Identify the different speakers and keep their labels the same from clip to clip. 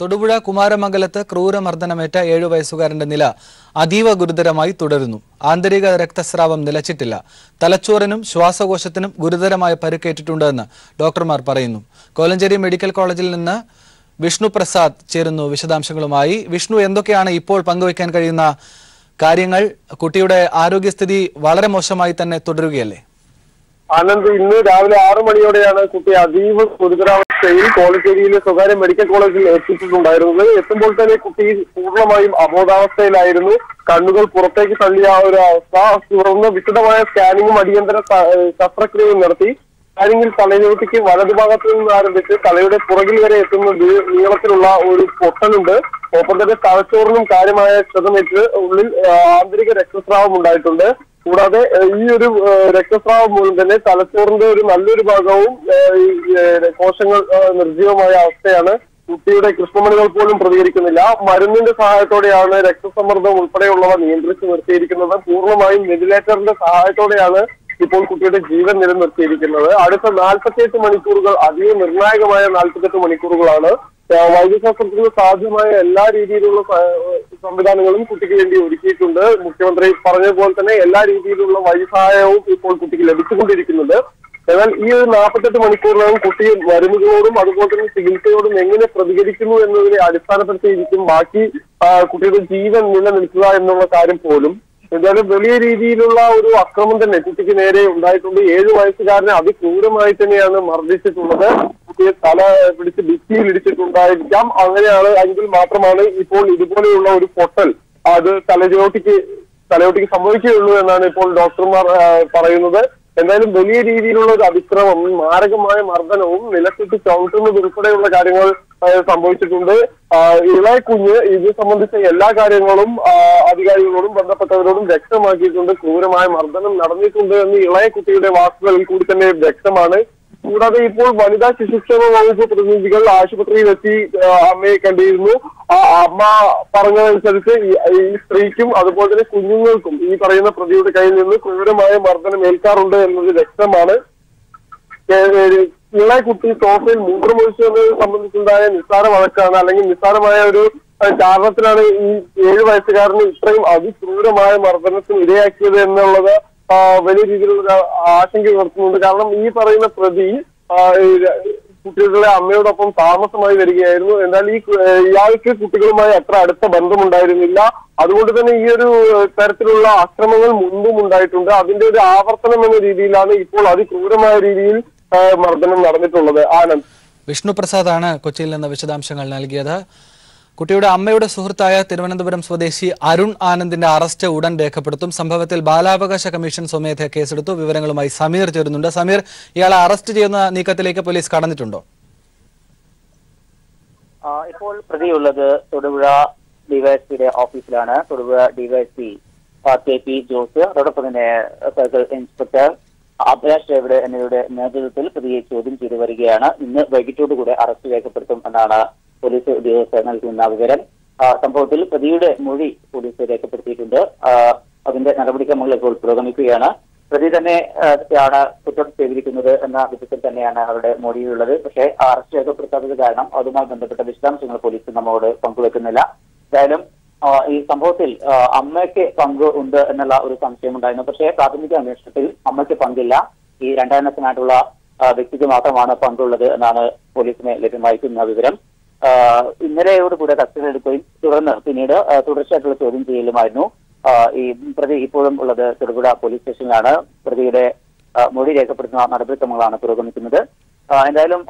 Speaker 1: തൊടുപുഴ കുമാരമംഗലത്ത് ക്രൂരമർദ്ദനമേറ്റ ഏഴു വയസ്സുകാരന്റെ നില അതീവ ഗുരുതരമായി തുടരുന്നു ആന്തരിക രക്തസ്രാവം നിലച്ചിട്ടില്ല തലച്ചോറിനും ശ്വാസകോശത്തിനും ഗുരുതരമായ പരുക്കേറ്റിട്ടുണ്ടെന്ന് ഡോക്ടർമാർ പറയുന്നു കോലഞ്ചേരി മെഡിക്കൽ കോളേജിൽ നിന്ന് വിഷ്ണു പ്രസാദ് ചേരുന്നു വിശദാംശങ്ങളുമായി വിഷ്ണു എന്തൊക്കെയാണ് ഇപ്പോൾ പങ്കുവയ്ക്കാൻ കഴിയുന്ന കാര്യങ്ങൾ കുട്ടിയുടെ ആരോഗ്യസ്ഥിതി വളരെ മോശമായി തന്നെ തുടരുകയല്ലേ
Speaker 2: ആനന്ദ് ഇന്ന് രാവിലെ ആറു മണിയോടെയാണ് കുട്ടി അതീവ ഗുരുതരാവസ്ഥയിൽ കോലശ്ശേരിയിലെ സ്വകാര്യ മെഡിക്കൽ കോളേജിൽ എത്തിച്ചിട്ടുണ്ടായിരുന്നത് എത്തുമ്പോൾ തന്നെ കുട്ടി പൂർണ്ണമായും അബോധാവസ്ഥയിലായിരുന്നു കണ്ണുകൾ പുറത്തേക്ക് തള്ളിയ ആ ഒരു അവസ്ഥ തുടർന്ന് വിശദമായ സ്കാനിങ്ങും അടിയന്തര ശസ്ത്രക്രിയയും നടത്തി സ്കാനിങ്ങിൽ തലയോട്ടിക്ക് ഭാഗത്ത് നിന്ന് ആരംഭിച്ച് തലയുടെ പുറകിൽ വരെ എത്തുന്ന നീളത്തിലുള്ള ഒരു പൊട്ടലുണ്ട് ഒപ്പം തന്നെ തലച്ചോറിനും കാര്യമായ ക്ഷതമേറ്റ് ഉള്ളിൽ ആന്തരിക രക്തസ്രാവം ഉണ്ടായിട്ടുണ്ട് കൂടാതെ ഈ ഒരു രക്തസ്രാവം മൂലം തന്നെ തലച്ചോറിന്റെ ഒരു നല്ലൊരു ഭാഗവും ഈ കോശങ്ങൾ നിർജീവമായ അവസ്ഥയാണ് കുട്ടിയുടെ കൃഷ്ണമണികൾ പോലും പ്രതികരിക്കുന്നില്ല മരുന്നിന്റെ സഹായത്തോടെയാണ് രക്തസമ്മർദ്ദം ഉൾപ്പെടെയുള്ളവ നിയന്ത്രിച്ചു നിർത്തിയിരിക്കുന്നത് പൂർണ്ണമായും വെന്റിലേറ്ററിന്റെ സഹായത്തോടെയാണ് ഇപ്പോൾ കുട്ടിയുടെ ജീവൻ നിലനിർത്തിയിരിക്കുന്നത് അടുത്ത നാൽപ്പത്തിയെട്ട് മണിക്കൂറുകൾ അതീവ നിർണായകമായ നാൽപ്പത്തെട്ട് മണിക്കൂറുകളാണ് വൈദ്യശാസ്ത്രത്തിന് സാധ്യമായ എല്ലാ രീതിയിലുള്ള സംവിധാനങ്ങളും കുട്ടിക്ക് വേണ്ടി ഒരുക്കിയിട്ടുണ്ട് മുഖ്യമന്ത്രി പറഞ്ഞതുപോലെ തന്നെ എല്ലാ രീതിയിലുള്ള വൈദ്യസഹായവും ഇപ്പോൾ കുട്ടിക്ക് ലഭിച്ചുകൊണ്ടിരിക്കുന്നുണ്ട് എന്നാൽ ഈ ഒരു നാൽപ്പത്തെട്ട് മണിക്കൂറിനകം കുട്ടി മരുന്നുകളോടും അതുപോലെ തന്നെ ചികിത്സയോടും എങ്ങനെ പ്രതികരിക്കുന്നു എന്നതിനെ അടിസ്ഥാനപ്പെടുത്തിയിരിക്കും ബാക്കി കുട്ടിയുടെ ജീവൻ നിലനിൽക്കുക എന്നുള്ള കാര്യം പോലും എന്തായാലും വലിയ രീതിയിലുള്ള ഒരു അക്രമം തന്നെ കുട്ടിക്ക് നേരെ ഉണ്ടായിട്ടുണ്ട് ഏഴു വയസ്സുകാരനെ അതിക്രൂരമായി തന്നെയാണ് മർദ്ദിച്ചിട്ടുള്ളത് കുട്ടിയെ തല പിടിച്ച് ഭിത്തിയിൽ ഇടിച്ചിട്ടുണ്ടായിരിക്കാം അങ്ങനെയാണ് എങ്കിൽ മാത്രമാണ് ഇപ്പോൾ ഇതുപോലെയുള്ള ഒരു പൊട്ടൽ അത് തലചോട്ടിക്ക് തലയോട്ടിക്ക് സംഭവിക്കുകയുള്ളൂ എന്നാണ് ഇപ്പോൾ ഡോക്ടർമാർ പറയുന്നത് എന്തായാലും വലിയ രീതിയിലുള്ള ഒരു അതിക്രമം മാരകമായ മർദ്ദനവും നിലക്കെട്ടി ചവിട്ടുന്നത് ഉൾപ്പെടെയുള്ള കാര്യങ്ങൾ സംഭവിച്ചിട്ടുണ്ട് ഇളയ കുഞ്ഞ് ഇത് സംബന്ധിച്ച എല്ലാ കാര്യങ്ങളും അധികാരികളോടും ബന്ധപ്പെട്ടവരോടും വ്യക്തമാക്കിയിട്ടുണ്ട് ക്രൂരമായ മർദ്ദനം നടന്നിട്ടുണ്ട് എന്ന് ഇളയ കുട്ടിയുടെ വാക്കുകളിൽ കൂടി തന്നെ വ്യക്തമാണ് കൂടാതെ ഇപ്പോൾ വനിതാ ശിശുക്ഷേമ വകുപ്പ് പ്രതിനിധികൾ ആശുപത്രിയിൽ എത്തി അമ്മയെ കണ്ടിരുന്നു അമ്മ പറഞ്ഞതനുസരിച്ച് ഈ സ്ത്രീക്കും അതുപോലെ തന്നെ കുഞ്ഞുങ്ങൾക്കും ഈ പറയുന്ന പ്രതിയുടെ കയ്യിൽ നിന്ന് ക്രൂരമായ മർദ്ദനം ഏൽക്കാറുണ്ട് എന്നത് വ്യക്തമാണ് നിങ്ങളെ കുട്ടി സോഫയിൽ മൂത്രമൊഴിച്ചത് സംബന്ധിച്ചുണ്ടായ നിസ്സാര വഴക്കാണ് അല്ലെങ്കിൽ നിസ്സാരമായ ഒരു കാരണത്തിലാണ് ഈ ഏഴു വയസ്സുകാരന് ഇത്രയും അതിക്രൂരമായ മർദ്ദനത്തിന് ഇരയാക്കിയത് എന്നുള്ളത് വലിയ രീതിയിലുള്ള ആശങ്ക ഉയർത്തുന്നുണ്ട് കാരണം ഈ പറയുന്ന പ്രതി കുട്ടികളുടെ അമ്മയോടൊപ്പം താമസമായി വരികയായിരുന്നു എന്നാൽ ഈ ഇയാൾക്ക് കുട്ടികളുമായി അത്ര അടുത്ത ബന്ധമുണ്ടായിരുന്നില്ല അതുകൊണ്ട് തന്നെ ഈ ഒരു തരത്തിലുള്ള അക്രമങ്ങൾ മുൻപും ഉണ്ടായിട്ടുണ്ട് അതിന്റെ ഒരു ആവർത്തനം എന്ന രീതിയിലാണ് ഇപ്പോൾ അതിക്രൂരമായ രീതിയിൽ മർദ്ദനം നടന്നിട്ടുള്ളത്
Speaker 1: ആനന്ദ് വിഷ്ണു പ്രസാദ് ആണ് കൊച്ചിയിൽ നിന്ന് വിശദാംശങ്ങൾ നൽകിയത് കുട്ടിയുടെ അമ്മയുടെ സുഹൃത്തായ തിരുവനന്തപുരം സ്വദേശി അരുൺ ആനന്ദിന്റെ അറസ്റ്റ് ഉടൻ രേഖപ്പെടുത്തും സംഭവത്തിൽ ബാലാവകാശ കമ്മീഷൻ സ്വമേധ കേസെടുത്തു വിവരങ്ങളുമായി സമീർ ചേരുന്നുണ്ട് സമീർ ഇയാളെ അറസ്റ്റ് ചെയ്യുന്ന നീക്കത്തിലേക്ക് പോലീസ് കടന്നിട്ടുണ്ടോ
Speaker 3: ഇപ്പോൾ പ്രതിയുള്ളത് തൊടുപുഴ ഡിവൈഎസ്പിയുടെ ഓഫീസിലാണ് Thodupuzha DYSP K P Jose അതോടൊപ്പം തന്നെ സർക്കിൾ ഇൻസ്പെക്ടർ അഭിലാഷ് ഡേവിഡ് എന്നിവരുടെ നേതൃത്വത്തിൽ പ്രതിയെ ചോദ്യം ചെയ്തു വരികയാണ് ഇന്ന് വൈകിട്ടോടുകൂടെ അറസ്റ്റ് രേഖപ്പെടുത്തും എന്നാണ് പോലീസ് ഉദ്യോഗസ്ഥർ നൽകുന്ന വിവരം സംഭവത്തിൽ പ്രതിയുടെ മൊഴി പോലീസ് രേഖപ്പെടുത്തിയിട്ടുണ്ട് അതിന്റെ നടപടിക്രമങ്ങൾ ഇപ്പോൾ പുരോഗമിക്കുകയാണ് പ്രതി തന്നെ ആണ് കുറ്റം ചെയ്തിരിക്കുന്നത് എന്ന വിധത്തിൽ തന്നെയാണ് അവരുടെ മൊഴിയിലുള്ളത് പക്ഷേ അറസ്റ്റ് രേഖപ്പെടുത്താത്തത് കാരണം അതുമായി ബന്ധപ്പെട്ട വിശദാംശങ്ങൾ പോലീസ് നമ്മോട് പങ്കുവെക്കുന്നില്ല എന്തായാലും ഈ സംഭവത്തിൽ അമ്മയ്ക്ക് പങ്ക് ഉണ്ട് എന്നുള്ള ഒരു സംശയം ഉണ്ടായിരുന്നു പക്ഷേ പ്രാഥമിക അന്വേഷണത്തിൽ അമ്മയ്ക്ക് പങ്കില്ല ഈ രണ്ടായിരത്തിനായിട്ടുള്ള വ്യക്തിക്ക് മാത്രമാണ് പങ്കുള്ളത് എന്നാണ് പോലീസിന് ലഭ്യമായിരിക്കുന്ന വിവരം ഇന്നലെയോടുകൂടെ കസ്റ്റഡി എടുക്കുകയും തുടർന്ന് പിന്നീട് തുടർച്ചയായിട്ടുള്ള ചോദ്യം ചെയ്യലുമായിരുന്നു ഈ പ്രതി ഇപ്പോഴും ഉള്ളത് തൊടുപുഴ പോലീസ് സ്റ്റേഷനിലാണ് പ്രതിയുടെ മൊഴി രേഖപ്പെടുത്തുന്ന നടപടിക്രമങ്ങളാണ് പുരോഗമിക്കുന്നത് എന്തായാലും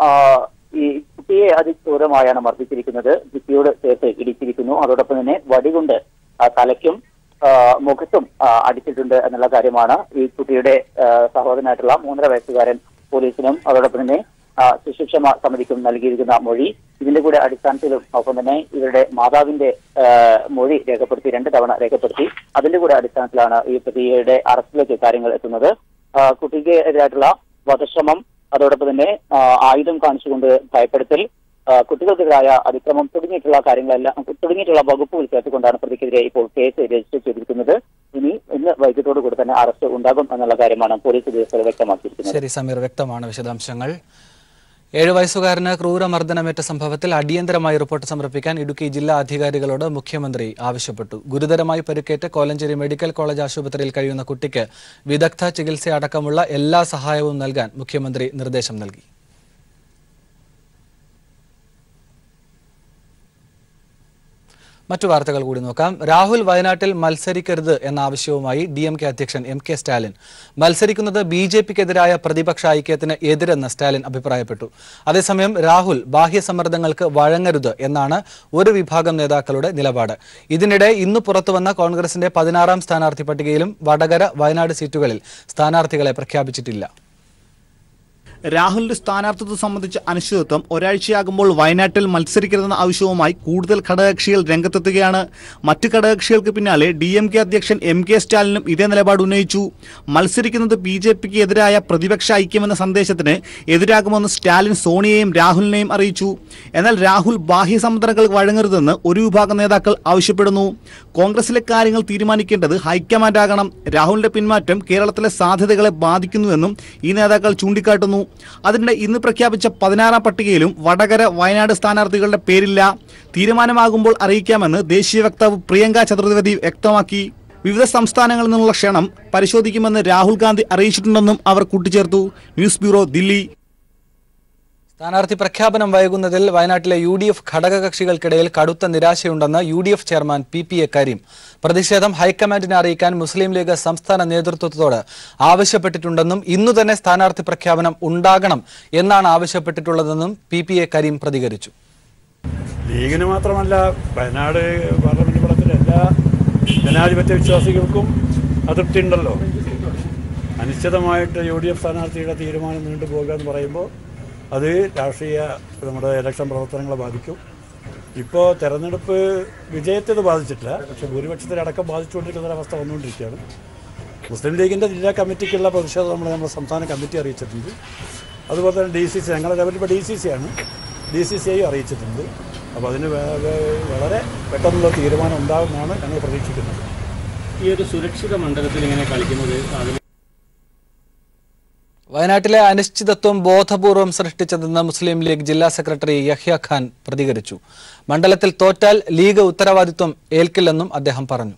Speaker 3: ഈ കുട്ടിയെ അതിക്രൂരമായാണ് മർദ്ദിച്ചിരിക്കുന്നത് കുട്ടിയോട് ചേർത്ത് ഇടിച്ചിരിക്കുന്നു അതോടൊപ്പം തന്നെ വടികൊണ്ട് തലയ്ക്കും മുഖത്തും അടിച്ചിട്ടുണ്ട് എന്നുള്ള കാര്യമാണ് ഈ കുട്ടിയുടെ സഹോദരനായിട്ടുള്ള മൂന്നര വയസ്സുകാരൻ പോലീസിനും അതോടൊപ്പം തന്നെ ശിശുക്ഷമ സമിതിക്കും നൽകിയിരിക്കുന്ന മൊഴി ഇതിന്റെ കൂടെ അടിസ്ഥാനത്തിലും ഒപ്പം തന്നെ ഇവരുടെ മാതാവിന്റെ മൊഴി രേഖപ്പെടുത്തി രണ്ട് തവണ രേഖപ്പെടുത്തി അതിന്റെ കൂടെ അടിസ്ഥാനത്തിലാണ് ഈ പ്രതിയുടെ അറസ്റ്റിലേക്ക് കാര്യങ്ങൾ എത്തുന്നത് കുട്ടിക്കെതിരായിട്ടുള്ള വധശ്രമം അതോടൊപ്പം തന്നെ ആയുധം കാണിച്ചുകൊണ്ട് ഭയപ്പെടുത്തൽ കുട്ടികൾക്കെതിരായ അതിക്രമം തുടങ്ങിയിട്ടുള്ള കാര്യങ്ങളെല്ലാം തുടങ്ങിയിട്ടുള്ള വകുപ്പുകൾ ചേർത്തുകൊണ്ടാണ് പ്രതിക്കെതിരെ ഇപ്പോൾ കേസ് രജിസ്റ്റർ ചെയ്തിരിക്കുന്നത് ഇനി ഇന്ന് വൈകിട്ടോടു കൂടി തന്നെ അറസ്റ്റ് ഉണ്ടാകും എന്നുള്ള കാര്യമാണ് പോലീസ് ഉദ്യോഗസ്ഥർ വ്യക്തമാക്കിയിരിക്കുന്നത്
Speaker 1: ശരി സമീർ വ്യക്തമാണ് വിശദാംശങ്ങൾ ഏഴു വയസ്സുകാരന് ക്രൂരമർദ്ദനമേറ്റ സംഭവത്തിൽ അടിയന്തരമായി റിപ്പോർട്ട് സമർപ്പിക്കാൻ ഇടുക്കി ജില്ലാ അധികാരികളോട് മുഖ്യമന്ത്രി ആവശ്യപ്പെട്ടു ഗുരുതരമായി പരിക്കേറ്റ് കോലഞ്ചേരി മെഡിക്കൽ കോളേജ് ആശുപത്രിയിൽ കഴിയുന്ന കുട്ടിക്ക് വിദഗ്ധ ചികിത്സ അടക്കമുള്ള എല്ലാ സഹായവും നൽകാൻ മുഖ്യമന്ത്രി നിർദ്ദേശം നൽകി മറ്റു വാർത്തകൾ കൂടി നോക്കാം രാഹുൽ വയനാട്ടിൽ മത്സരിക്കരുത് എന്ന ആവശ്യവുമായി ഡി എം കെ അധ്യക്ഷൻ എം കെ സ്റ്റാലിൻ മത്സരിക്കുന്നത് ബി ജെ പിക്കെതിരായ പ്രതിപക്ഷ ഐക്യത്തിന് എതിരെന്ന് സ്റ്റാലിൻ അഭിപ്രായപ്പെട്ടു അതേസമയം രാഹുൽ ബാഹ്യ സമ്മർദ്ദങ്ങൾക്ക് വഴങ്ങരുത് എന്നാണ് ഒരു വിഭാഗം നേതാക്കളുടെ നിലപാട് ഇതിനിടെ ഇന്ന് പുറത്തുവന്ന കോൺഗ്രസിന്റെ പതിനാറാം സ്ഥാനാർത്ഥി പട്ടികയിലും വടകര വയനാട് സീറ്റുകളിൽ സ്ഥാനാർത്ഥികളെ പ്രഖ്യാപിച്ചിട്ടില്ല രാഹുലിന്റെ സ്ഥാനാർത്ഥിത്വം സംബന്ധിച്ച അനിശ്ചിതത്വം ഒരാഴ്ചയാകുമ്പോൾ വയനാട്ടിൽ മത്സരിക്കരുതെന്ന ആവശ്യവുമായി കൂടുതൽ ഘടകകക്ഷികൾ രംഗത്തെത്തുകയാണ് മറ്റ് ഘടകകക്ഷികൾക്ക് പിന്നാലെ ഡി എം കെ അധ്യക്ഷൻ എം കെ സ്റ്റാലിനും ഇതേ നിലപാട് ഉന്നയിച്ചു മത്സരിക്കുന്നത് ബി ജെ പിക്ക് എതിരായ പ്രതിപക്ഷ ഐക്യമെന്ന സന്ദേശത്തിന് എതിരാകുമെന്ന് സ്റ്റാലിൻ സോണിയെയും രാഹുലിനെയും അറിയിച്ചു എന്നാൽ രാഹുൽ ബാഹ്യ സമുദ്രങ്ങൾ വഴങ്ങരുതെന്ന് ഒരു വിഭാഗം നേതാക്കൾ ആവശ്യപ്പെടുന്നു കോൺഗ്രസിലെ കാര്യങ്ങൾ തീരുമാനിക്കേണ്ടത് ഹൈക്കമാൻഡാകണം രാഹുലിന്റെ പിന്മാറ്റം കേരളത്തിലെ സാധ്യതകളെ ബാധിക്കുന്നുവെന്നും ഈ നേതാക്കൾ ചൂണ്ടിക്കാട്ടുന്നു അതിനിടെ ഇന്ന് പ്രഖ്യാപിച്ച പതിനാറാം പട്ടികയിലും വടകര വയനാട് സ്ഥാനാർത്ഥികളുടെ പേരില്ല തീരുമാനമാകുമ്പോൾ അറിയിക്കാമെന്ന് ദേശീയ വക്താവ് പ്രിയങ്ക ചതുർവേദി വ്യക്തമാക്കി വിവിധ സംസ്ഥാനങ്ങളിൽ നിന്നുള്ള ക്ഷണം പരിശോധിക്കുമെന്ന് രാഹുൽ ഗാന്ധി അറിയിച്ചിട്ടുണ്ടെന്നും അവർ കൂട്ടിച്ചേർത്തു ന്യൂസ് ബ്യൂറോ ദില്ലി സ്ഥാനാർത്ഥി പ്രഖ്യാപനം വൈകുന്നതിൽ വയനാട്ടിലെ യു ഡി എഫ് ഘടകകക്ഷികൾക്കിടയിൽ കടുത്ത നിരാശയുണ്ടെന്ന് U D F chairman P P A Karim പ്രതിഷേധം ഹൈക്കമാൻഡിനെ അറിയിക്കാൻ മുസ്ലിം ലീഗ് സംസ്ഥാന നേതൃത്വത്തോട് ആവശ്യപ്പെട്ടിട്ടുണ്ടെന്നും ഇന്നു തന്നെ സ്ഥാനാർത്ഥി പ്രഖ്യാപനം ഉണ്ടാകണം എന്നാണ് ആവശ്യപ്പെട്ടിട്ടുള്ളതെന്നും പി പി എ കരീം പ്രതികരിച്ചു
Speaker 4: ലീഗിന് മാത്രമല്ല വയനാട് പാർലമെന്റ് എല്ലാ ജനാധിപത്യ വിശ്വാസികൾക്കും അതൃപ്തി ഉണ്ടല്ലോ അനിശ്ചിതമായിട്ട് യു ഡി എഫ് സ്ഥാനാർത്ഥിയുടെ തീരുമാനം നീണ്ടുപോകുക എന്ന് പറയുമ്പോൾ അത് രാഷ്ട്രീയ നമ്മുടെ ഇലക്ഷൻ പ്രവർത്തനങ്ങളെ ബാധിക്കും ഇപ്പോൾ തെരഞ്ഞെടുപ്പ് വിജയത്തെ ഇത് ബാധിച്ചിട്ടില്ല പക്ഷേ ഭൂരിപക്ഷത്തിലടക്കം ബാധിച്ചുകൊണ്ടിരിക്കുന്ന ഒരവസ്ഥ വന്നുകൊണ്ടിരിക്കുകയാണ് മുസ്ലിം ലീഗിൻ്റെ ജില്ലാ കമ്മിറ്റിക്കുള്ള പ്രതിഷേധം നമ്മൾ നമ്മുടെ സംസ്ഥാന കമ്മിറ്റി അറിയിച്ചിട്ടുണ്ട് അതുപോലെ തന്നെ ഡി സി സി ഞങ്ങളുടെ ഇപ്പോൾ ഡി സി സി ആണ് ഡി സി സി ഐ അറിയിച്ചിട്ടുണ്ട് അപ്പോൾ അതിന് വളരെ പെട്ടെന്നുള്ള തീരുമാനം ഉണ്ടാകുമെന്നാണ് ഞങ്ങൾ പ്രതീക്ഷിക്കുന്നത് ഈ ഒരു സുരക്ഷിത മണ്ഡലത്തിൽ ഇങ്ങനെ കളിക്കുന്നത്
Speaker 1: വയനാട്ടിലെ അനിശ്ചിതത്വം ബോധപൂർവം സൃഷ്ടിച്ചതെന്ന് മുസ്ലിം ലീഗ് ജില്ലാ സെക്രട്ടറി യഹ്യ ഖാൻ പ്രതികരിച്ചു മണ്ഡലത്തിൽ തോറ്റാൽ ലീഗ് ഉത്തരവാദിത്വം ഏൽക്കില്ലെന്നും അദ്ദേഹം പറഞ്ഞു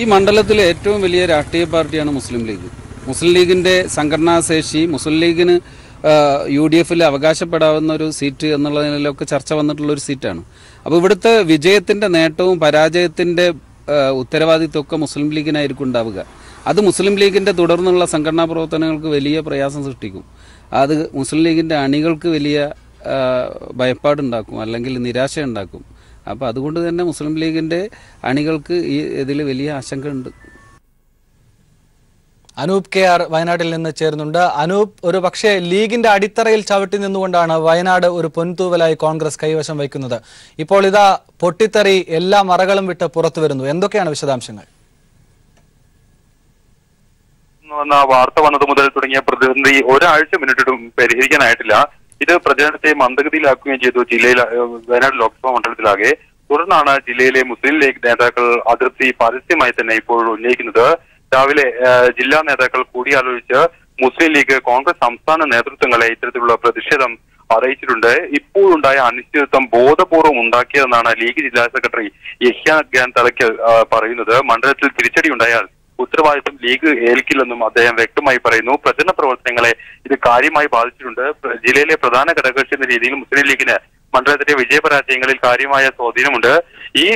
Speaker 5: ഈ മണ്ഡലത്തിലെ ഏറ്റവും വലിയ രാഷ്ട്രീയ പാർട്ടിയാണ് മുസ്ലിം ലീഗ് മുസ്ലിം ലീഗിന്റെ സംഘടനാ ശേഷി മുസ്ലിം ലീഗിന് യു ഡി എഫിൽ അവകാശപ്പെടാവുന്ന ഒരു സീറ്റ് എന്നുള്ള ചർച്ച വന്നിട്ടുള്ള ഒരു സീറ്റാണ് അപ്പോൾ ഇവിടുത്തെ വിജയത്തിന്റെ നേട്ടവും പരാജയത്തിന്റെ ഉത്തരവാദിത്വമൊക്കെ മുസ്ലിം ലീഗിനായിരിക്കും ഉണ്ടാവുക അത് മുസ്ലിം ലീഗിൻ്റെ തുടർന്നുള്ള സംഘടനാ പ്രവർത്തനങ്ങൾക്ക് വലിയ പ്രയാസം സൃഷ്ടിക്കും അത് മുസ്ലിം ലീഗിൻ്റെ അണികൾക്ക് വലിയ ഭയപ്പാടുണ്ടാക്കും അല്ലെങ്കിൽ നിരാശ ഉണ്ടാക്കും അപ്പോൾ അതുകൊണ്ട് തന്നെ മുസ്ലിം ലീഗിൻ്റെ അണികൾക്ക് ഈ ഇതിൽ വലിയ ഉണ്ട്
Speaker 1: അനൂപ് കെ ആർ വയനാട്ടിൽ നിന്ന് ചേരുന്നുണ്ട് അനൂപ് ഒരു പക്ഷേ ലീഗിന്റെ അടിത്തറയിൽ ചവിട്ടി നിന്നുകൊണ്ടാണ് വയനാട് ഒരു പൊൻതൂവലായി കോൺഗ്രസ് കൈവശം വയ്ക്കുന്നത് ഇപ്പോൾ ഇതാ പൊട്ടിത്തെറി എല്ലാ മറകളും വിട്ട് പുറത്തു വരുന്നു എന്തൊക്കെയാണ് വിശദാംശങ്ങൾ
Speaker 6: എന്ന വാർത്ത വന്നത് മുതൽ തുടങ്ങിയ പ്രതിസന്ധി ഒരാഴ്ച മുന്നിട്ടിട്ടും പരിഹരിക്കാനായിട്ടില്ല ഇത് പ്രചരണത്തെ മന്ദഗതിയിലാക്കുകയും ചെയ്തു ജില്ലയിൽ വയനാട് ലോക്സഭാ മണ്ഡലത്തിലാകെ തുടർന്നാണ് ജില്ലയിലെ മുസ്ലിം ലീഗ് നേതാക്കൾ അതിർത്തി പരസ്യമായി തന്നെ ഇപ്പോൾ ഉന്നയിക്കുന്നത് രാവിലെ ജില്ലാ നേതാക്കൾ കൂടിയാലോചിച്ച് മുസ്ലിം ലീഗ് കോൺഗ്രസ് സംസ്ഥാന നേതൃത്വങ്ങളെ ഇത്തരത്തിലുള്ള പ്രതിഷേധം അറിയിച്ചിട്ടുണ്ട് ഇപ്പോഴുണ്ടായ അനിശ്ചിതത്വം ബോധപൂർവ്വം ഉണ്ടാക്കിയതെന്നാണ് ലീഗ് ജില്ലാ സെക്രട്ടറി യഹ്യാ ഖാൻ പറയുന്നത് മണ്ഡലത്തിൽ തിരിച്ചടി ഉണ്ടായാൽ ഉത്തരവാദിത്വം ലീഗ് ഏൽക്കില്ലെന്നും അദ്ദേഹം വ്യക്തമായി പറയുന്നു പ്രചരണ പ്രവർത്തനങ്ങളെ ഇത് കാര്യമായി ബാധിച്ചിട്ടുണ്ട് ജില്ലയിലെ പ്രധാന ഘടകകക്ഷി എന്ന രീതിയിൽ മുസ്ലിം ലീഗിന് മണ്ഡലത്തിലെ വിജയപരാജയങ്ങളിൽ കാര്യമായ സ്വാധീനമുണ്ട് ഈ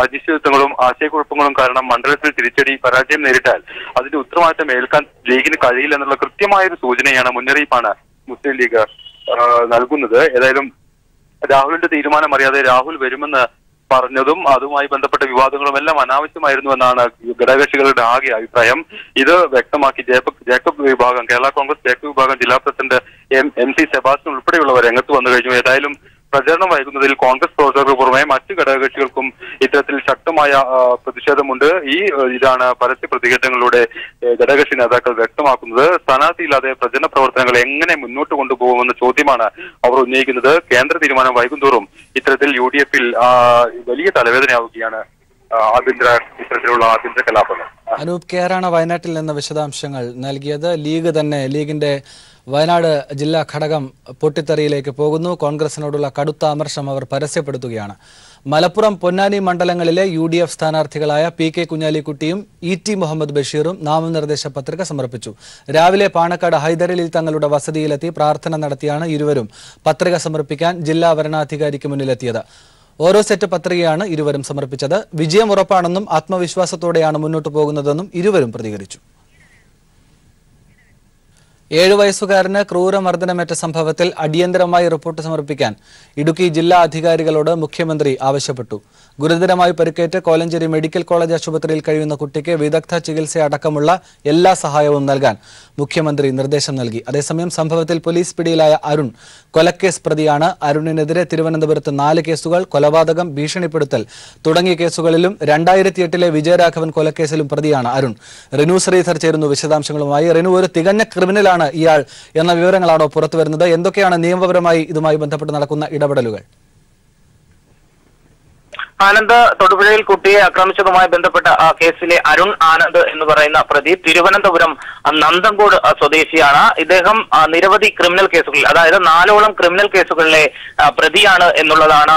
Speaker 6: അനിശ്ചിതത്വങ്ങളും ആശയക്കുഴപ്പങ്ങളും കാരണം മണ്ഡലത്തിൽ തിരിച്ചടി പരാജയം നേരിട്ടാൽ അതിന്റെ ഉത്തരവാദിത്തം ഏൽക്കാൻ ലീഗിന് കഴിയില്ല എന്നുള്ള കൃത്യമായ ഒരു സൂചനയാണ് മുന്നറിയിപ്പാണ് മുസ്ലിം ലീഗ് നൽകുന്നത് ഏതായാലും രാഹുലിന്റെ തീരുമാനം അറിയാതെ രാഹുൽ വരുമെന്ന് പറഞ്ഞതും അതുമായി ബന്ധപ്പെട്ട വിവാദങ്ങളും എല്ലാം അനാവശ്യമായിരുന്നു എന്നാണ് ഘടകകക്ഷികളുടെ ആകെ അഭിപ്രായം ഇത് വ്യക്തമാക്കി ജേക്കബ് വിഭാഗം കേരള കോൺഗ്രസ് ജേക്കബ് വിഭാഗം ജില്ലാ president M M C Sebastian ഉൾപ്പെടെയുള്ളവർ രംഗത്ത് വന്നു കഴിഞ്ഞു ഏതായാലും പ്രചരണം വൈകുന്നതിൽ കോൺഗ്രസ് പ്രവർത്തകർക്ക് പുറമെ മറ്റു ഘടകകക്ഷികൾക്കും ഇത്തരത്തിൽ ശക്തമായ പ്രതിഷേധമുണ്ട് ഈ ഇതാണ് പരസ്യ പ്രതികരണങ്ങളിലൂടെ ഘടകകക്ഷി നേതാക്കൾ വ്യക്തമാക്കുന്നത് സ്ഥാനാർത്ഥിയില്ലാതെ പ്രചരണ പ്രവർത്തനങ്ങൾ എങ്ങനെ മുന്നോട്ട് കൊണ്ടുപോകുമെന്ന ചോദ്യമാണ് അവർ ഉന്നയിക്കുന്നത് കേന്ദ്ര തീരുമാനം വൈകുന്തോറും ഇത്തരത്തിൽ യു ഡി എഫിൽ വലിയ തലവേദനയാവുകയാണ് ആഭ്യന്തര ഇത്തരത്തിലുള്ള ആഭ്യന്തര കലാപങ്ങൾ അനൂപ് കെയറാണ് വയനാട്ടിൽ നിന്ന് വിശദാംശങ്ങൾ നൽകിയത് ലീഗ് തന്നെ ലീഗിന്റെ വയനാട് ജില്ലാ ഘടകം പൊട്ടിത്തെറിയിലേക്ക് പോകുന്നു കോൺഗ്രസിനോടുള്ള കടുത്ത അമർഷം അവർ പരസ്യപ്പെടുത്തുകയാണ് മലപ്പുറം പൊന്നാനി മണ്ഡലങ്ങളിലെ യു ഡി എഫ് സ്ഥാനാർത്ഥികളായ പി കെ കുഞ്ഞാലിക്കുട്ടിയും ഇ ടി മുഹമ്മദ് ബഷീറും നാമനിർദ്ദേശ പത്രിക സമർപ്പിച്ചു രാവിലെ പാണക്കാട് ഹൈദരലിൽ തങ്ങളുടെ വസതിയിലെത്തി പ്രാർത്ഥന നടത്തിയാണ് ഇരുവരും പത്രിക സമർപ്പിക്കാൻ ജില്ലാ വരണാധികാരിക്ക് മുന്നിലെത്തിയത് ഓരോ സെറ്റ് പത്രികയാണ് ഇരുവരും സമർപ്പിച്ചത് വിജയം ഉറപ്പാണെന്നും ആത്മവിശ്വാസത്തോടെയാണ് മുന്നോട്ടു പോകുന്നതെന്നും ഇരുവരും പ്രതികരിച്ചു
Speaker 1: ഏഴു വയസ്സുകാരന് ക്രൂരമർദ്ദനമേറ്റ സംഭവത്തിൽ അടിയന്തരമായി റിപ്പോർട്ട് സമർപ്പിക്കാൻ ഇടുക്കി ജില്ലാ അധികാരികളോട് മുഖ്യമന്ത്രി ആവശ്യപ്പെട്ടു ഗുരുതരമായി പരിക്കേറ്റ് കോലഞ്ചേരി മെഡിക്കൽ കോളേജ് ആശുപത്രിയിൽ കഴിയുന്ന കുട്ടിക്ക് വിദഗ്ധ ചികിത്സ അടക്കമുള്ള എല്ലാ സഹായവും നൽകാൻ മുഖ്യമന്ത്രി നിർദ്ദേശം നൽകി അതേസമയം സംഭവത്തിൽ പോലീസ് പിടിയിലായ അരുൺ കൊലക്കേസ് പ്രതിയാണ് അരുണിനെതിരെ തിരുവനന്തപുരത്ത് നാല് കേസുകൾ കൊലപാതകം ഭീഷണിപ്പെടുത്തൽ തുടങ്ങിയ കേസുകളിലും രണ്ടായിരത്തി എട്ടിലെ വിജയരാഘവൻ കൊലക്കേസിലും പ്രതിയാണ് അരുൺ റിനു ശ്രീധർ ചേരുന്നു വിശദാംശങ്ങളുമായി റിനു ഒരു തികഞ്ഞ ക്രിമിനലാണ് ഇയാൾ എന്ന വിവരങ്ങളാണോ പുറത്തുവരുന്നത് എന്തൊക്കെയാണ് നിയമപരമായി ഇതുമായി ബന്ധപ്പെട്ട് നടക്കുന്ന ഇടപെടലുകൾ
Speaker 6: ആനന്ദ് തൊടുപുഴയിൽ കുട്ടിയെ ആക്രമിച്ചതുമായി ബന്ധപ്പെട്ട കേസിലെ അരുൺ ആനന്ദ് എന്ന് പറയുന്ന പ്രതി തിരുവനന്തപുരം നന്തങ്കോട് സ്വദേശിയാണ് ഇദ്ദേഹം നിരവധി ക്രിമിനൽ കേസുകളിൽ അതായത് നാലോളം ക്രിമിനൽ കേസുകളിലെ പ്രതിയാണ് എന്നുള്ളതാണ്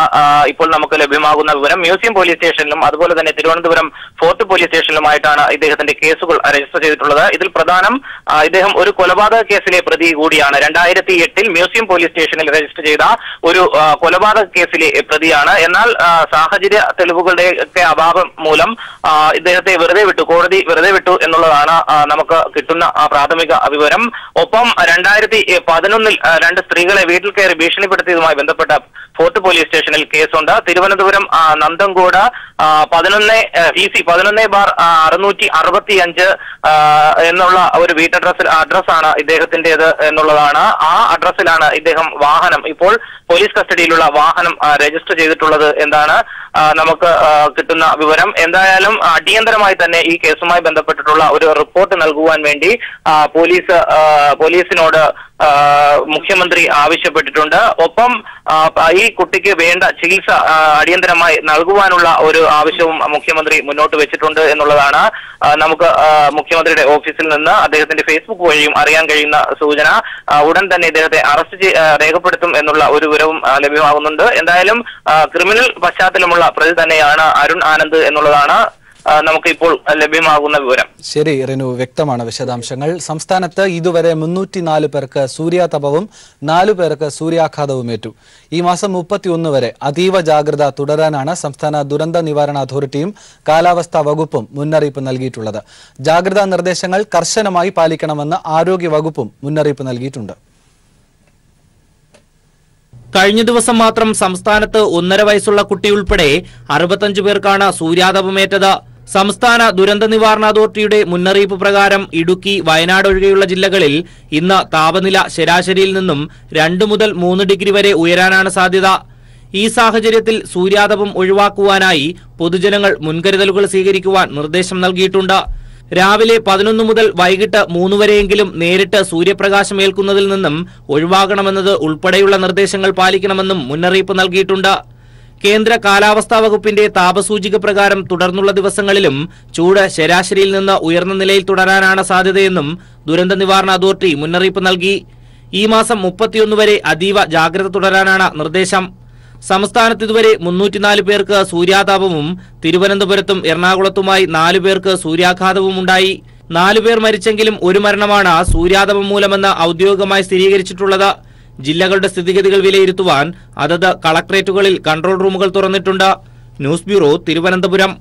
Speaker 6: ഇപ്പോൾ നമുക്ക് ലഭ്യമാകുന്ന വിവരം മ്യൂസിയം പോലീസ് സ്റ്റേഷനിലും അതുപോലെ തന്നെ തിരുവനന്തപുരം ഫോർട്ട് പോലീസ് സ്റ്റേഷനിലുമായിട്ടാണ് ഇദ്ദേഹത്തിന്റെ കേസുകൾ രജിസ്റ്റർ ചെയ്തിട്ടുള്ളത് ഇതിൽ പ്രധാനം ഇദ്ദേഹം ഒരു കൊലപാതക കേസിലെ പ്രതി കൂടിയാണ് രണ്ടായിരത്തി എട്ടിൽ മ്യൂസിയം പോലീസ് സ്റ്റേഷനിൽ രജിസ്റ്റർ ചെയ്ത ഒരു കൊലപാതക കേസിലെ പ്രതിയാണ് എന്നാൽ സാഹചര്യം സാഹചര്യ തെളിവുകളുടെ ഒക്കെ അഭാവം മൂലം ഇദ്ദേഹത്തെ വെറുതെ വിട്ടു കോടതി വെറുതെ വിട്ടു എന്നുള്ളതാണ് നമുക്ക് കിട്ടുന്ന പ്രാഥമിക വിവരം ഒപ്പം രണ്ടായിരത്തി പതിനൊന്നിൽ രണ്ട് സ്ത്രീകളെ വീട്ടിൽ കയറി ഭീഷണിപ്പെടുത്തിയതുമായി ബന്ധപ്പെട്ട ഫോർട്ട് പോലീസ് സ്റ്റേഷനിൽ കേസുണ്ട് തിരുവനന്തപുരം നന്ദൻകോട് പതിനൊന്ന് ഇ സി പതിനൊന്ന് ബാർ അറുന്നൂറ്റി അറുപത്തി അഞ്ച് എന്നുള്ള ഒരു വീട്ടഡ്രസ് അഡ്രസ്സാണ് ഇദ്ദേഹത്തിൻ്റെത് എന്നുള്ളതാണ് ആ അഡ്രസ്സിലാണ് ഇദ്ദേഹം വാഹനം ഇപ്പോൾ പോലീസ് കസ്റ്റഡിയിലുള്ള വാഹനം രജിസ്റ്റർ ചെയ്തിട്ടുള്ളത് എന്താണ് നമുക്ക് കിട്ടുന്ന വിവരം എന്തായാലും അടിയന്തരമായി തന്നെ ഈ കേസുമായി ബന്ധപ്പെട്ടിട്ടുള്ള ഒരു റിപ്പോർട്ട് നൽകുവാൻ വേണ്ടി പോലീസ് പോലീസിനോട് മുഖ്യമന്ത്രി ആവശ്യപ്പെട്ടിട്ടുണ്ട് ഒപ്പം ഈ കുട്ടിക്ക് വേണ്ട ചികിത്സ അടിയന്തരമായി നൽകുവാനുള്ള ഒരു ആവശ്യവും മുഖ്യമന്ത്രി മുന്നോട്ട് വെച്ചിട്ടുണ്ട് എന്നുള്ളതാണ് നമുക്ക് മുഖ്യമന്ത്രിയുടെ ഓഫീസിൽ നിന്ന് അദ്ദേഹത്തിന്റെ ഫേസ്ബുക്ക് വഴിയും അറിയാൻ കഴിയുന്ന സൂചന ഉടൻ തന്നെ ഇദ്ദേഹത്തെ അറസ്റ്റ് രേഖപ്പെടുത്തും എന്നുള്ള ഒരു വിവരവും ലഭ്യമാകുന്നുണ്ട് എന്തായാലും ക്രിമിനൽ പശ്ചാത്തലമുള്ള പ്രതി തന്നെയാണ് അരുൺ ആനന്ദ് എന്നുള്ളതാണ് നമുക്ക് ഇപ്പോൾ ലഭ്യമാകുന്ന വിവരം
Speaker 1: ശരി റിനു വ്യക്തമാണ് വിശദാംശങ്ങൾ സംസ്ഥാനത്ത് ഇതുവരെ നാല് പേർക്ക് സൂര്യാതപവും നാലു പേർക്ക് സൂര്യാഘാതവും ഏറ്റു ഈ മാസം മുപ്പത്തിയൊന്ന് വരെ അതീവ ജാഗ്രത തുടരാനാണ് സംസ്ഥാന ദുരന്ത നിവാരണ അതോറിറ്റിയും കാലാവസ്ഥാ വകുപ്പും മുന്നറിയിപ്പ് നൽകിയിട്ടുള്ളത് ജാഗ്രതാ നിർദ്ദേശങ്ങൾ കർശനമായി പാലിക്കണമെന്ന് ആരോഗ്യ വകുപ്പും മുന്നറിയിപ്പ് നൽകിയിട്ടുണ്ട് കഴിഞ്ഞ ദിവസം മാത്രം സംസ്ഥാനത്ത് ഒന്നര വയസ്സുള്ള കുട്ടിയുൾപ്പെടെ അറുപത്തഞ്ചു പേർക്കാണ് സൂര്യാതപമേറ്റത് സംസ്ഥാന ദുരന്ത നിവാരണ അതോറിറ്റിയുടെ മുന്നറിയിപ്പ് പ്രകാരം ഇടുക്കി വയനാട് ഒഴികെയുള്ള ജില്ലകളിൽ ഇന്ന് താപനില ശരാശരിയിൽ നിന്നും രണ്ട് മുതൽ മൂന്ന് ഡിഗ്രി വരെ ഉയരാനാണ് സാധ്യത ഈ സാഹചര്യത്തിൽ സൂര്യാതപം ഒഴിവാക്കുവാനായി പൊതുജനങ്ങൾ മുൻകരുതലുകൾ സ്വീകരിക്കുവാൻ നിർദ്ദേശം നൽകിയിട്ടുണ്ട് രാവിലെ പതിനൊന്ന് മുതൽ വൈകിട്ട് മൂന്ന് വരെയെങ്കിലും നേരിട്ട് സൂര്യപ്രകാശം ഏൽക്കുന്നതിൽ നിന്നും ഒഴിവാകണമെന്നത് ഉൾപ്പെടെയുള്ള നിർദ്ദേശങ്ങൾ പാലിക്കണമെന്നും മുന്നറിയിപ്പ് നൽകിയിട്ടുണ്ട് കേന്ദ്ര കാലാവസ്ഥാ വകുപ്പിന്റെ താപസൂചിക പ്രകാരം തുടർന്നുള്ള ദിവസങ്ങളിലും ചൂട് ശരാശരിയിൽ നിന്ന് ഉയർന്ന നിലയിൽ തുടരാനാണ് സാധ്യതയെന്നും ദുരന്ത നിവാരണ അതോറിറ്റി മുന്നറിയിപ്പ് നൽകി ഈ മാസം മുപ്പത്തിയൊന്ന് വരെ അതീവ ജാഗ്രത തുടരാനാണ് നിർദ്ദേശം സംസ്ഥാനത്ത് ഇതുവരെ മുന്നൂറ്റിനാല് പേർക്ക് സൂര്യാതാപവും തിരുവനന്തപുരത്തും എറണാകുളത്തുമായി നാലു പേർക്ക് സൂര്യാഘാതവും ഉണ്ടായി നാലുപേർ മരിച്ചെങ്കിലും ഒരു മരണമാണ് സൂര്യാതപം മൂലമെന്ന് ഔദ്യോഗികമായി സ്ഥിരീകരിച്ചിട്ടുള്ളത് ജില്ലകളുടെ സ്ഥിതിഗതികൾ വിലയിരുത്തുവാൻ അതത് കളക്ടറേറ്റുകളിൽ കൺട്രോൾ റൂമുകൾ തുറന്നിട്ടുണ്ട് ന്യൂസ് ബ്യൂറോ തിരുവനന്തപുരം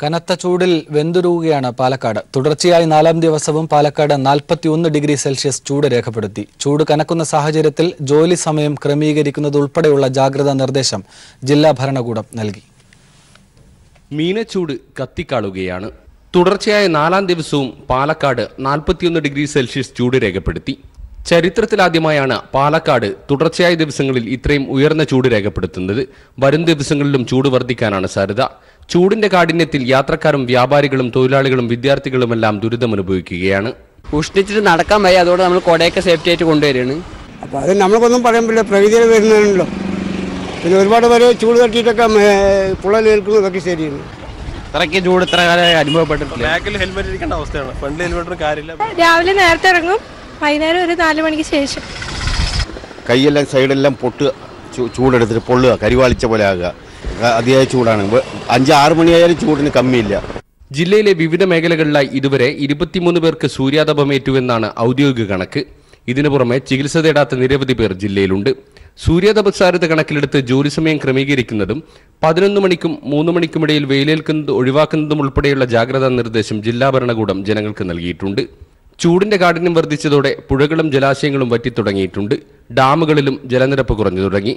Speaker 1: കനത്ത ചൂടിൽ വെന്തുരുകയാണ് പാലക്കാട് തുടർച്ചയായി നാലാം ദിവസവും പാലക്കാട് നാൽപ്പത്തിയൊന്ന് ഡിഗ്രി സെൽഷ്യസ് ചൂട് രേഖപ്പെടുത്തി ചൂട് കനക്കുന്ന സാഹചര്യത്തിൽ ജോലി സമയം ക്രമീകരിക്കുന്നത് ഉൾപ്പെടെയുള്ള ജാഗ്രതാ നിർദ്ദേശം ജില്ലാ ഭരണകൂടം നൽകി മീനച്ചൂട് കത്തിക്കാളുകയാണ് തുടർച്ചയായ നാലാം ദിവസവും പാലക്കാട് നാൽപ്പത്തിയൊന്ന് ഡിഗ്രി സെൽഷ്യസ് ചൂട് രേഖപ്പെടുത്തി ചരിത്രത്തിലാദ്യമായാണ് പാലക്കാട് തുടർച്ചയായ ദിവസങ്ങളിൽ ഇത്രയും ഉയർന്ന ചൂട് രേഖപ്പെടുത്തുന്നത് വരും ദിവസങ്ങളിലും ചൂട് വർദ്ധിക്കാനാണ് സാധ്യത ചൂടിന്റെ കാഠിന്യത്തിൽ യാത്രക്കാരും വ്യാപാരികളും തൊഴിലാളികളും വിദ്യാർത്ഥികളുമെല്ലാം ദുരിതമനുഭവിക്കുകയാണ് ഉഷ്ണിച്ചിട്ട് നടക്കാൻ വയ്യ അതോടെ നമ്മൾ കൊടയൊക്കെ സേഫ്റ്റി ആയിട്ട് കൊണ്ടുവരികയാണ് അപ്പോൾ അത് നമ്മൾക്കൊന്നും പറയാൻ പറ്റില്ല പ്രകൃതി വരുന്നുണ്ടല്ലോ പിന്നെ ഒരുപാട് പേര് ചൂട് തട്ടിയിട്ടൊക്കെ പുള്ളൽ ഏൽക്കുന്നതൊക്കെ ശരിയാണ് ചൂട് ഇത്ര കാലം അനുഭവപ്പെട്ടിട്ടില്ല ഇരിക്കേണ്ട അവസ്ഥയാണ് കാര്യമില്ല രാവിലെ നേരത്തെ ഇറങ്ങും വൈകുന്നേരം ഒരു നാല് മണിക്ക് ശേഷം കൈയെല്ലാം സൈഡെല്ലാം പൊട്ട് ചൂടെടുത്തിട്ട് പൊള്ളുക കരിവാളിച്ച പോലെ ആകുക അതിയായ ചൂടാണ് അഞ്ച് ആറ് മണിയായാലും ചൂടിന് കമ്മിയില്ല ജില്ലയിലെ വിവിധ മേഖലകളിലായി ഇതുവരെ ഇരുപത്തിമൂന്ന് പേർക്ക് സൂര്യാതപമേറ്റുവെന്നാണ് ഔദ്യോഗിക കണക്ക് ഇതിനു പുറമെ ചികിത്സ തേടാത്ത നിരവധി പേർ ജില്ലയിലുണ്ട് സൂര്യാതപസാരത കണക്കിലെടുത്ത് ജോലി സമയം ക്രമീകരിക്കുന്നതും പതിനൊന്ന് മണിക്കും മൂന്ന് മണിക്കുമിടയിൽ വെയിലേൽക്കുന്നത് ഒഴിവാക്കുന്നതും ഉൾപ്പെടെയുള്ള ജാഗ്രതാ നിർദ്ദേശം ജില്ലാ ഭരണകൂടം ജനങ്ങൾക്ക് നൽകിയിട്ടുണ്ട് ചൂടിന്റെ കാഠിന്യം വർദ്ധിച്ചതോടെ പുഴകളും ജലാശയങ്ങളും വറ്റിത്തുടങ്ങിയിട്ടുണ്ട് ഡാമുകളിലും ജലനിരപ്പ് കുറഞ്ഞു തുടങ്ങി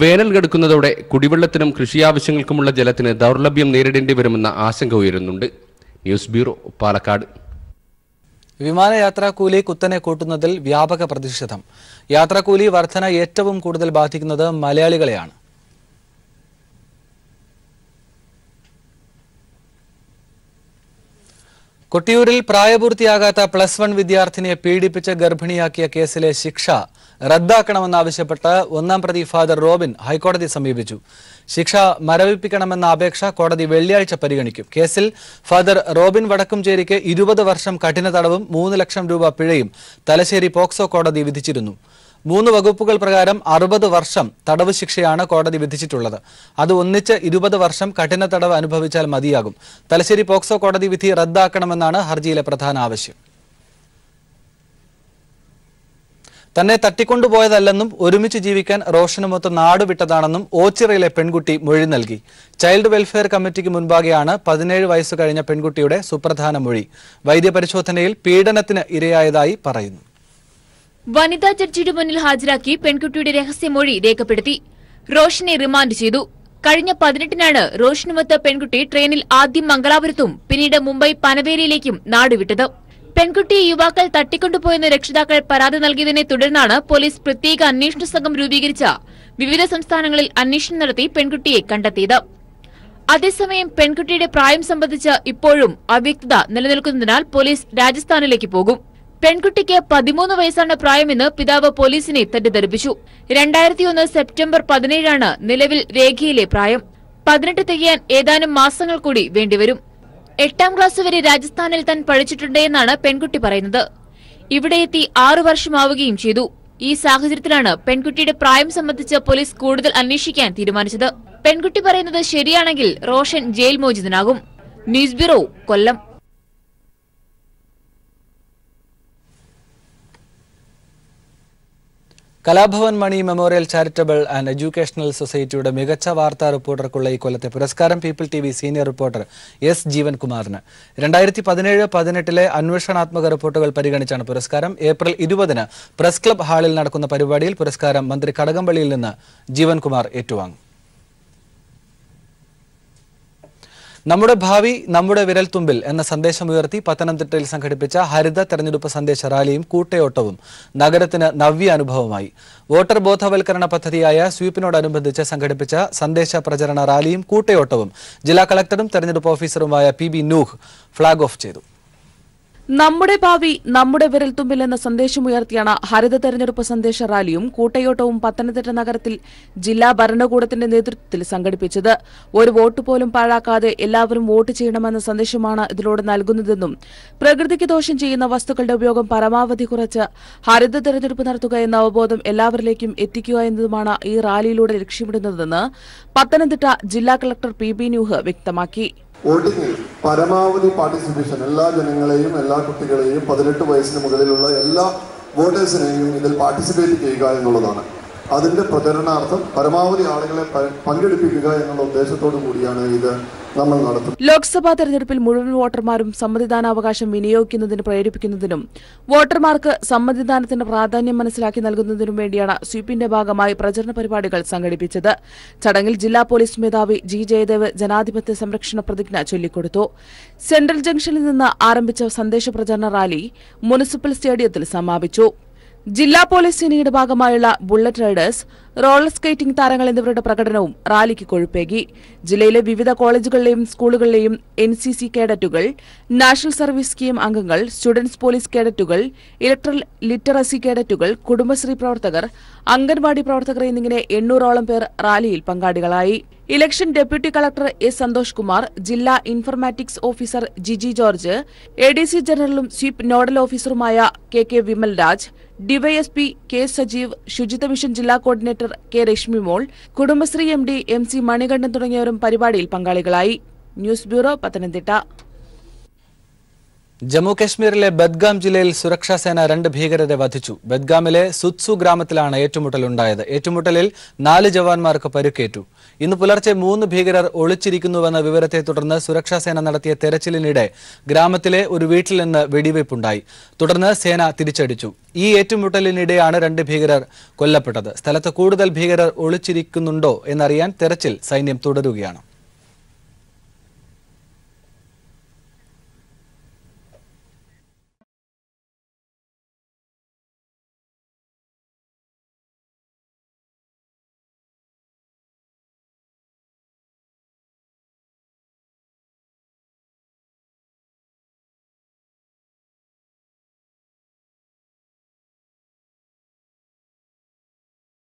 Speaker 1: വേനൽ കടുക്കുന്നതോടെ കുടിവെള്ളത്തിനും കൃഷിയാവശ്യങ്ങൾക്കുമുള്ള ജലത്തിന് ദൗർലഭ്യം നേരിടേണ്ടി വരുമെന്ന ആശങ്ക ഉയരുന്നുണ്ട് ന്യൂസ് ബ്യൂറോ പാലക്കാട് വിമാനയാത്രാ കൂലി കുത്തനെ കൂട്ടുന്നതിൽ വ്യാപക പ്രതിഷേധം യാത്രാക്കൂലി വർധന ഏറ്റവും കൂടുതൽ ബാധിക്കുന്നത് മലയാളികളെയാണ് കൊട്ടിയൂരിൽ പ്രായപൂർത്തിയാകാത്ത പ്ലസ് വൺ വിദ്യാർത്ഥിനിയെ പീഡിപ്പിച്ച് ഗർഭിണിയാക്കിയ കേസിലെ ശിക്ഷ റദ്ദാക്കണമെന്നാവശ്യപ്പെട്ട് ഒന്നാം പ്രതി ഫാദർ റോബിൻ ഹൈക്കോടതി സമീപിച്ചു ശിക്ഷ മരവിപ്പിക്കണമെന്ന അപേക്ഷ കോടതി വെള്ളിയാഴ്ച പരിഗണിക്കും കേസിൽ ഫാദർ റോബിൻ വടക്കുംചേരിക്ക് ഇരുപത് വർഷം കഠിന തടവും മൂന്ന് ലക്ഷം രൂപ പിഴയും തലശ്ശേരി പോക്സോ കോടതി വിധിച്ചിരുന്നു മൂന്ന് വകുപ്പുകൾ പ്രകാരം അറുപത് വർഷം തടവ് ശിക്ഷയാണ് കോടതി വിധിച്ചിട്ടുള്ളത് അത് ഒന്നിച്ച് ഇരുപത് വർഷം കഠിന തടവ് അനുഭവിച്ചാൽ മതിയാകും തലശ്ശേരി പോക്സോ കോടതി വിധി റദ്ദാക്കണമെന്നാണ് ഹർജിയിലെ പ്രധാന ആവശ്യം തന്നെ തട്ടിക്കൊണ്ടുപോയതല്ലെന്നും ഒരുമിച്ച് ജീവിക്കാൻ റോഷനുമൊത്ത് നാടുവിട്ടതാണെന്നും ഓച്ചിറയിലെ പെൺകുട്ടി മൊഴി നൽകി ചൈൽഡ് വെൽഫെയർ കമ്മിറ്റിക്ക് മുൻപാകെയാണ് പതിനേഴ് വയസ്സു കഴിഞ്ഞ പെൺകുട്ടിയുടെ സുപ്രധാന മൊഴി വൈദ്യപരിശോധനയിൽ പീഡനത്തിന് ഇരയായതായി പറയുന്നു വനിതാ ജഡ്ജിയുടെ മുന്നിൽ ഹാജരാക്കി പെൺകുട്ടിയുടെ രഹസ്യമൊഴി രേഖപ്പെടുത്തി റോഷനെ റിമാൻഡ് ചെയ്തു കഴിഞ്ഞ പതിനെട്ടിനാണ് റോഷനുമൊത്ത് പെൺകുട്ടി ട്രെയിനിൽ ആദ്യം മംഗളാപുരത്തും പിന്നീട് മുംബൈ പനവേലിയിലേക്കും നാടുവിട്ടത് പെൺകുട്ടിയെ യുവാക്കൾ തട്ടിക്കൊണ്ടുപോയെന്ന് രക്ഷിതാക്കൾ പരാതി നൽകിയതിനെ തുടർന്നാണ് പോലീസ് പ്രത്യേക അന്വേഷണ സംഘം രൂപീകരിച്ച വിവിധ സംസ്ഥാനങ്ങളിൽ അന്വേഷണം നടത്തി പെൺകുട്ടിയെ കണ്ടെത്തിയത് അതേസമയം പെൺകുട്ടിയുടെ പ്രായം സംബന്ധിച്ച് ഇപ്പോഴും അവ്യക്തത നിലനിൽക്കുന്നതിനാൽ പോലീസ് രാജസ്ഥാനിലേക്ക് പോകും പെൺകുട്ടിക്ക് പതിമൂന്ന് വയസ്സാണ് പ്രായമെന്ന് പിതാവ് പോലീസിനെ തെറ്റിദ്ധരിപ്പിച്ചു രണ്ടായിരത്തിയൊന്ന് സെപ്റ്റംബർ പതിനേഴാണ് നിലവിൽ രേഖയിലെ പ്രായം പതിനെട്ട് തികയാൻ ഏതാനും മാസങ്ങൾ കൂടി വേണ്ടിവരും എട്ടാം ക്ലാസ് വരെ രാജസ്ഥാനിൽ താൻ പഠിച്ചിട്ടുണ്ടെന്നാണ് പെൺകുട്ടി പറയുന്നത് ഇവിടെ എത്തി ആറു വർഷമാവുകയും ചെയ്തു ഈ സാഹചര്യത്തിലാണ് പെൺകുട്ടിയുടെ പ്രായം സംബന്ധിച്ച് പോലീസ് കൂടുതൽ അന്വേഷിക്കാൻ തീരുമാനിച്ചത് പെൺകുട്ടി പറയുന്നത് ശരിയാണെങ്കിൽ റോഷൻ ജയിൽ മോചിതനാകും news bureau Kollam Kalabhavan Mani memorial charitable and educational സൊസൈറ്റിയുടെ മികച്ച വാർത്താ റിപ്പോർട്ടർക്കുള്ള ഈ കൊല്ലത്തെ പുരസ്കാരം people T V senior reporter S ജീവൻകുമാറിന് രണ്ടായിരത്തി പതിനേഴ് പതിനെട്ടിലെ അന്വേഷണാത്മക റിപ്പോർട്ടുകൾ പരിഗണിച്ചാണ് പുരസ്കാരം ഏപ്രിൽ ഇരുപതിന് പ്രസ് ക്ലബ് ഹാളിൽ നടക്കുന്ന പരിപാടിയിൽ പുരസ്കാരം മന്ത്രി കടകംപള്ളിയിൽ നിന്ന് ജീവൻകുമാർ ഏറ്റുവാങ്ങും നമ്മുടെ ഭാവി നമ്മുടെ വിരൽത്തുമ്പിൽ എന്ന സന്ദേശം ഉയർത്തി പത്തനംതിട്ടയിൽ സംഘടിപ്പിച്ച ഹരിത തെരഞ്ഞെടുപ്പ് സന്ദേശ റാലിയും കൂട്ടയോട്ടവും നഗരത്തിന് നവ്യ അനുഭവമായി വോട്ടർ ബോധവൽക്കരണ പദ്ധതിയായ സ്വീപ്പിനോടനുബന്ധിച്ച് സംഘടിപ്പിച്ച സന്ദേശ പ്രചരണ റാലിയും കൂട്ടയോട്ടവും ജില്ലാ കളക്ടറും തെരഞ്ഞെടുപ്പ് ഓഫീസറുമായ P B Nooh flag off ചെയ്തു നമ്മുടെ ഭാവി നമ്മുടെ വിരൽത്തുമ്പിൽ എന്ന സന്ദേശമുയർത്തിയാണ് ഹരിത തെരഞ്ഞെടുപ്പ് സന്ദേശ റാലിയും കൂട്ടയോട്ടവും പത്തനംതിട്ട നഗരത്തിൽ ജില്ലാ ഭരണകൂടത്തിന്റെ നേതൃത്വത്തിൽ സംഘടിപ്പിച്ചത് ഒരു വോട്ട് പോലും പാഴാക്കാതെ എല്ലാവരും വോട്ട് ചെയ്യണമെന്ന സന്ദേശമാണ് ഇതിലൂടെ നൽകുന്നതെന്നും പ്രകൃതിക്ക് ദോഷം ചെയ്യുന്ന വസ്തുക്കളുടെ ഉപയോഗം പരമാവധി കുറച്ച് ഹരിത തെരഞ്ഞെടുപ്പ് നടത്തുക എന്ന അവബോധം എല്ലാവരിലേക്കും എത്തിക്കുക എന്നതുമാണ് ഈ റാലിയിലൂടെ ലക്ഷ്യമിടുന്നതെന്ന് പത്തനംതിട്ട ജില്ലാ കളക്ടർ പി ബി ന്യൂഹ് വ്യക്തമാക്കി വോട്ടിങ്ങിൽ പരമാവധി പാർട്ടിസിപ്പേഷൻ എല്ലാ ജനങ്ങളെയും എല്ലാ കുട്ടികളെയും പതിനെട്ട് വയസ്സിന് മുകളിലുള്ള എല്ലാ വോട്ടേഴ്സിനെയും ഇതിൽ പാർട്ടിസിപ്പേറ്റ് ചെയ്യുക എന്നുള്ളതാണ് അതിൻ്റെ പ്രചരണാർത്ഥം പരമാവധി ആളുകളെ പങ്കെടുപ്പിക്കുക എന്നുള്ള ഉദ്ദേശത്തോടു കൂടിയാണ് ഇത് നമ്മൾ നടത്തുന്നത് ലോക്സഭാ തെരഞ്ഞെടുപ്പിൽ മുഴുവൻ വോട്ടർമാരും സമ്മതിദാനാവകാശം വിനിയോഗിക്കുന്നതിന് പ്രേരിപ്പിക്കുന്നതിനും വോട്ടർമാർക്ക് സമ്മതിദാനത്തിന്റെ പ്രാധാന്യം മനസ്സിലാക്കി നൽകുന്നതിനും വേണ്ടിയാണ് സ്വീപിന്റെ ഭാഗമായി പ്രചരണ പരിപാടികൾ സംഘടിപ്പിച്ചത് ചടങ്ങിൽ ജില്ലാ പോലീസ് മേധാവി ജി ജയദേവ് ജനാധിപത്യ സംരക്ഷണ പ്രതിജ്ഞ ചൊല്ലിക്കൊടുത്തു സെൻട്രൽ ജംഗ്ഷനിൽ നിന്ന് ആരംഭിച്ച സന്ദേശ പ്രചരണ റാലി മുനിസിപ്പൽ സ്റ്റേഡിയത്തിൽ സമാപിച്ചു ജില്ലാ പോലീസ് സേനയുടെ ഭാഗമായുള്ള ബുള്ളറ്റ് റൈഡേഴ്സ് റോളർ സ്കേറ്റിംഗ് താരങ്ങൾ എന്നിവരുടെ പ്രകടനവും റാലിക്ക് കൊഴുപ്പേകി ജില്ലയിലെ വിവിധ കോളേജുകളിലെയും സ്കൂളുകളിലെയും എൻ സി സി കേഡറ്റുകൾ നാഷണൽ സർവീസ് സ്കീം അംഗങ്ങൾ സ്റ്റുഡൻസ് പോലീസ് കേഡറ്റുകൾ ഇലക്ട്രൽ ലിറ്ററസി കേഡറ്റുകൾ കുടുംബശ്രീ പ്രവർത്തകർ അംഗൻവാടി പ്രവർത്തകർ എന്നിങ്ങനെ എണ്ണൂറോളം പേർ റാലിയിൽ പങ്കാളികളായി election deputy collector S Santhosh Kumar ജില്ലാ informatics officer Jiji George A D C ജനറലും സ്വീപ് നോഡൽ ഓഫീസറുമായ K K Vimal Raj DYSP K Sajeev ശുചിത്വ മിഷൻ ജില്ലാ coordinator K Reshmi Mol Kudumbashree M D M C Manikandan തുടങ്ങിയവരും പരിപാടിയിൽ പങ്കാളികളായി ന്യൂസ് ബ്യൂറോ പത്തനംതിട്ട ജമ്മു കശ്മീരിലെ ബദ്ഗാം ജില്ലയിൽ സുരക്ഷാസേന രണ്ട് ഭീകരരെ വധിച്ചു ബദ്ഗാമിലെ സുത്സു ഗ്രാമത്തിലാണ് ഏറ്റുമുട്ടലുണ്ടായത് ഏറ്റുമുട്ടലിൽ നാല് ജവാന്മാർക്ക് പരുക്കേറ്റു ഇന്ന് പുലർച്ചെ മൂന്ന് ഭീകരർ ഒളിച്ചിരിക്കുന്നുവെന്ന വിവരത്തെ തുടർന്ന് സുരക്ഷാസേന നടത്തിയ തെരച്ചിലിനിടെ ഗ്രാമത്തിലെ ഒരു വീട്ടിൽ നിന്ന് വെടിവയ്പുണ്ടായി തുടർന്ന് സേന തിരിച്ചടിച്ചു ഈ ഏറ്റുമുട്ടലിനിടെയാണ് രണ്ട് ഭീകരർ കൊല്ലപ്പെട്ടത് സ്ഥലത്ത് കൂടുതൽ ഭീകരർ ഒളിച്ചിരിക്കുന്നുണ്ടോ എന്നറിയാൻ തെരച്ചിൽ സൈന്യം തുടരുകയാണ്